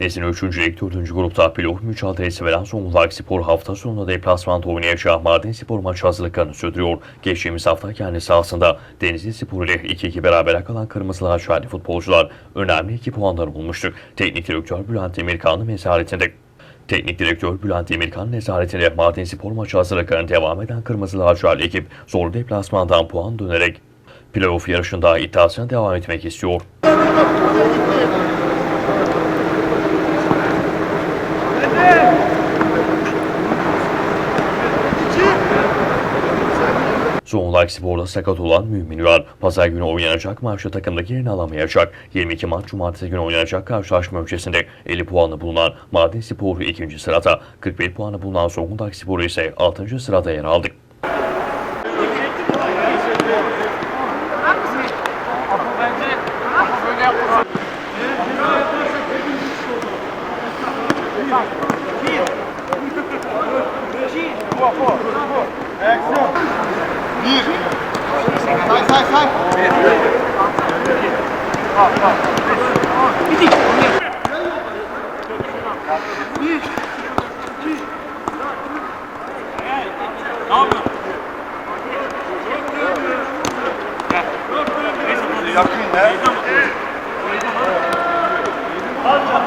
Nesine 3. Lig 4. grupta playoff mücadelesi veren Zonguldak Spor hafta sonunda deplasmanda oynayacağı Mardin Spor maçı hazırlıklarını sürdürüyor. Geçtiğimiz hafta kendi sahasında Denizli Spor ile 2-2 berabere kalan Kırmızı Lacivertli futbolcular önemli 2 puanlar bulmuştu. Teknik direktör Bülent Demirkan'ın mesaretinde Teknik direktör Bülent Demirkan nezaretinde Mardin Spor maçı hazırlıklarına devam eden Kırmızı Lacivertli ekip zor deplasmandan puan dönerek playoff yarışında iddiasına devam etmek istiyor. Zonguldak Spor'da sakat olan Mümin var. Pazar günü oynanacak maçta takımdaki yerini alamayacak. 22 Mart Cumartesi günü oynanacak karşılaşma öncesinde 50 puanı bulunan Mardin Spor 2. sırada, 41 puanı bulunan Zonguldak Spor ise 6. sırada yer aldı. Say say say. Yakın ne? Hadi